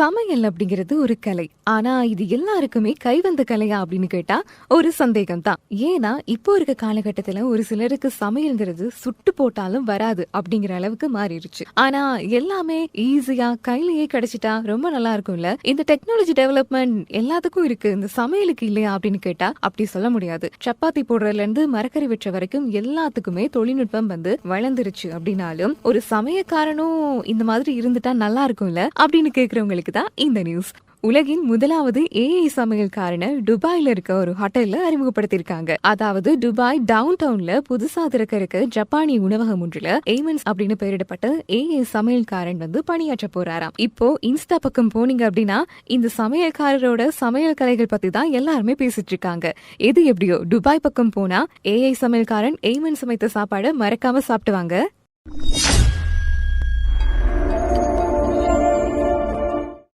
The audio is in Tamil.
சமையல் அப்படிங்கிறது ஒரு கலை. ஆனா இது எல்லாருக்குமே கைவந்த கலையா அப்படின்னு கேட்டா ஒரு சந்தேகம் தான் ஏன்னா இப்போ இருக்க காலகட்டத்துல ஒரு சிலருக்கு சமையல்ங்கிறது சுட்டு போட்டாலும் வராது அப்படிங்கிற அளவுக்கு மாறிடுச்சு ஆனா எல்லாமே ஈஸியா கையிலேயே கிடைச்சிட்டா ரொம்ப நல்லா இருக்கும்ல? இந்த டெக்னாலஜி டெவலப்மெண்ட் எல்லாத்துக்கும் இருக்கு. இந்த சமையலுக்கு இல்லையா அப்படின்னு கேட்டா அப்படி சொல்ல முடியாது. சப்பாத்தி போடுறதுல இருந்து மரக்கறி வெற்ற வரைக்கும் எல்லாத்துக்குமே தொழில்நுட்பம் வந்து வளர்ந்துருச்சு அப்படின்னாலும் ஒரு சமயக்காரனும் இந்த மாதிரி இருந்துட்டா நல்லா இருக்கும்ல? அப்படின்னு கேக்குறவங்களுக்கு தான் இந்த நியூஸ் உலகின் முதலாவது ஏஐ சமையல்காரனை துபாயில இருக்க ஒரு ஹோட்டல்ல அறிமுகப்படுத்தியிருக்காங்க. அதாவது துபாய் டவுன் டவுன்ல புதுசா திறக்க இருக்க ஜப்பானிய உணவகம் ஒன்றுல ஏமன்ஸ் அப்படின்னு பெயரிடப்பட்ட ஏஐ சமையல்காரன் வந்து பணியாற்ற போறாராம். இப்போ இன்ஸ்டா பக்கம் போனீங்க அப்படின்னா இந்த சமையல்காரரோட சமையல் கலைகள் பத்தி தான் எல்லாருமே பேசிட்டு இருக்காங்க. எது எப்படியோ துபாய் பக்கம் போனா ஏஐ சமையல்காரன் ஏமன் சமைத்த சாப்பாடை மறக்காம சாப்பிட்டு வாங்க.